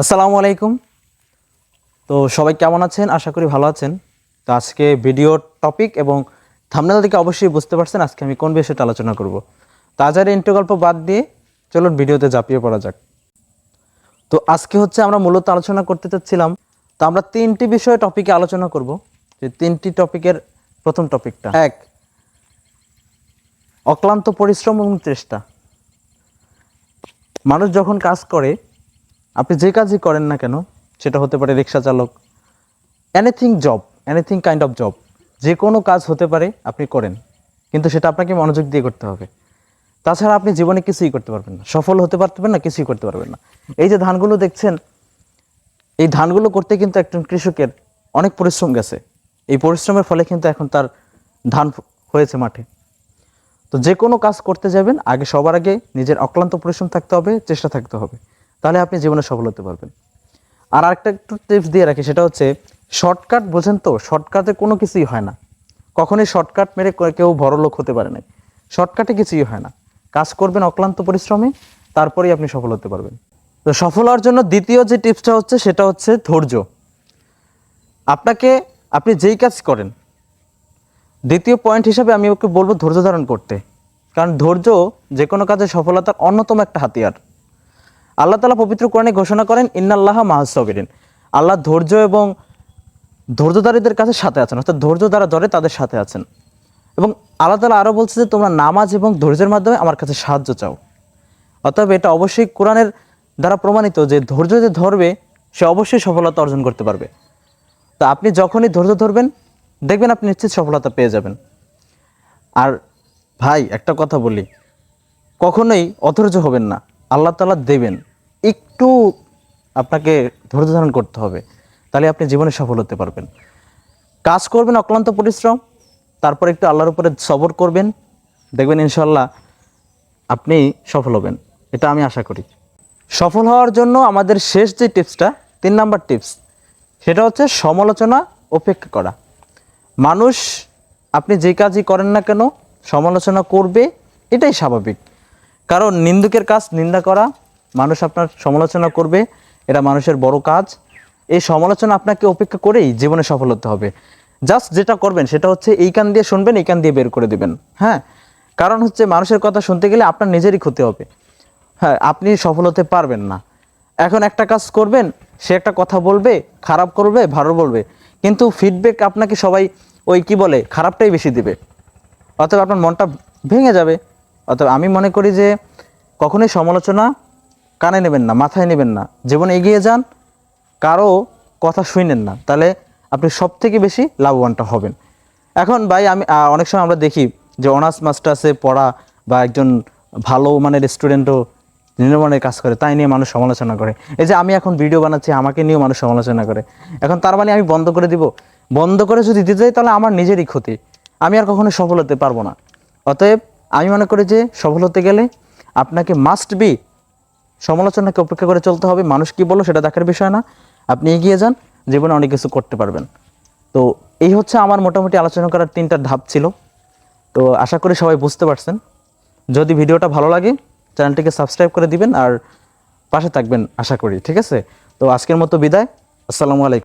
আসসালামু আলাইকুম। তো সবাই কেমন আছেন? আশা করি ভালো আছেন। তো আজকে ভিডিওর টপিক এবং থামনেল থেকে অবশ্যই বুঝতে পারছেন আজকে আমি কোন বিষয়টা আলোচনা করব। তো আজ আর গল্প বাদ দিয়ে চলুন ভিডিওতে ঝাঁপিয়ে পড়া যাক। তো আজকে হচ্ছে আমরা মূলত আলোচনা করতে চাচ্ছিলাম, তো আমরা তিনটি বিষয়ে টপিকে আলোচনা করব। যে তিনটি টপিকের প্রথম টপিকটা এক, অক্লান্ত পরিশ্রম এবং চেষ্টা। মানুষ যখন কাজ করে আপনি যে কাজই করেন না কেন, সেটা হতে পারে রিক্সা চালক anything job anything kind of job যে কোনো কাজ হতে পারে আপনি করেন, কিন্তু সেটা আপনাকে মনোযোগ দিয়ে করতে হবে। তাছাড়া আপনি জীবনে কিছুই করতে পারবেন না, সফল হতে পারবেন না, কিছুই করতে পারবেন না। এই যে ধানগুলো দেখছেন, এই ধানগুলো করতে কিন্তু একজন কৃষকের অনেক পরিশ্রম গেছে। এই পরিশ্রমের ফলে কিন্তু এখন তার ধান হয়েছে মাঠে। তো যে কোনো কাজ করতে যাবেন, আগে সবার আগে নিজের অক্লান্ত পরিশ্রম থাকতে হবে, চেষ্টা থাকতে হবে। তাহলে আপনি জীবনে সফল হতে পারবেন। আর আরেকটা একটু টিপস দিয়ে রাখি, সেটা হচ্ছে শর্টকাট বোঝেন তো শর্টকাটে কোনো কিছুই হয় না। কখনোই শর্টকাট মেরে কেউ বড় লোক হতে পারে না শর্টকাটে কিছুই হয় না। কাজ করবেন অক্লান্ত পরিশ্রমে, তারপরেই আপনি সফল হতে পারবেন। তো সফল হওয়ার জন্য দ্বিতীয় যে টিপসটা হচ্ছে, সেটা হচ্ছে ধৈর্য। আপনাকে, আপনি যেই কাজ করেন, দ্বিতীয় পয়েন্ট হিসাবে আমি ওকে বলব ধৈর্য ধারণ করতে। কারণ ধৈর্য যে কোনো কাজে সফলতার অন্যতম একটা হাতিয়ার। আল্লাহ তালা পবিত্র কোরআনে ঘোষণা করেন, ইন্নাল্লাহ মাহাসবিরিন আল্লাহ ধৈর্য এবং ধৈর্যধারীদের কাছে সাথে আছেন, অর্থাৎ ধৈর্য দ্বারা ধরে তাদের সাথে আছেন। এবং আল্লাহ তালা আরও বলছে যে, তোমরা নামাজ এবং ধৈর্যের মাধ্যমে আমার কাছে সাহায্য চাও। অতএব এটা অবশ্যই কোরআনের দ্বারা প্রমাণিত যে ধৈর্য যে ধরবে, সে অবশ্যই সফলতা অর্জন করতে পারবে। তো আপনি যখনই ধৈর্য ধরবেন, দেখবেন আপনি নিশ্চিত সফলতা পেয়ে যাবেন। আর ভাই, একটা কথা বলি, কখনোই অধৈর্য হবেন না, আল্লাহ তালা দেবেন। একটু আপনাকে ধৈর্য ধারণ করতে হবে, তাহলে আপনি জীবনে সফল হতে পারবেন। কাজ করবেন, অক্লান্ত পরিশ্রম, তারপর একটু আল্লাহর উপরে সবর করবেন, দেখবেন ইনশাল্লাহ আপনি সফল হবেন। এটা আমি আশা করি। সফল হওয়ার জন্য আমাদের শেষ যে টিপসটা, তিন নাম্বার টিপস, সেটা হচ্ছে সমালোচনা উপেক্ষা করা। মানুষ, আপনি যে কাজই করেন না কেন, সমালোচনা করবে, এটাই স্বাভাবিক। কারণ নিন্দুকের কাজ নিন্দা করা মানুষ আপনার সমালোচনা করবে, এটা মানুষের বড় কাজ। এই সমালোচনা আপনাকে অপেক্ষা করেই জীবনে সফল হতে হবে। জাস্ট যেটা করবেন, সেটা হচ্ছে এই কান দিয়ে শুনবেন, এই কান দিয়ে বের করে দেবেন। হ্যাঁ? কারণ হচ্ছে মানুষের কথা শুনতে গেলে আপনার নিজেরই ক্ষতি হবে। হ্যাঁ আপনি সফল হতে পারবেন না। এখন একটা কাজ করবেন, সে একটা কথা বলবে, খারাপ করবে, ভালো বলবে। কিন্তু ফিডব্যাক আপনাকে সবাই ওই কি বলে, খারাপটাই বেশি দিবে। অতএব আপনার মনটা ভেঙে যাবে। অতএব আমি মনে করি যে কখনোই সমালোচনা কানে নেবেন না, মাথায় নেবেন না। জীবনে এগিয়ে যান, কারও কথা শুনেন না। তাহলে আপনি সব থেকে বেশি লাভবানটা হবেন। এখন ভাই, আমি অনেক সময় আমরা দেখি যে অনার্স মাস্টার্সে পড়া বা একজন ভালো মানের স্টুডেন্টও নির্মাণের কাজ করে, তাই নিয়ে মানুষ সমালোচনা করে। এই যে আমি এখন ভিডিও বানাচ্ছি, আমাকে নিয়েও মানুষ সমালোচনা করে। এখন তার মানে আমি বন্ধ করে দিব। বন্ধ করে যদি দিতে যাই, তাহলে আমার নিজেরই ক্ষতি। আমি আর কখনো সফল হতে পারব না। অতএব আমি মনে করি যে সফল হতে গেলে আপনাকে মাস্ট বি সমালোচনাকে অপেক্ষা করে চলতে হবে। মানুষ কি বলল সেটা দেখার বিষয় না। আপনি এগিয়ে যান, জীবনে অনেক কিছু করতে পারবেন। তো এই হচ্ছে আমার মোটামুটি আলোচনা করার তিনটা ধাপ ছিল। তো আশা করি সবাই বুঝতে পারছেন। যদি ভিডিওটা ভালো লাগে, চ্যানেলটিকে সাবস্ক্রাইব করে দিবেন আর পাশে থাকবেন, আশা করি। ঠিক আছে? তো আজকের মতো বিদায়। আসসালামু আলাইকুম।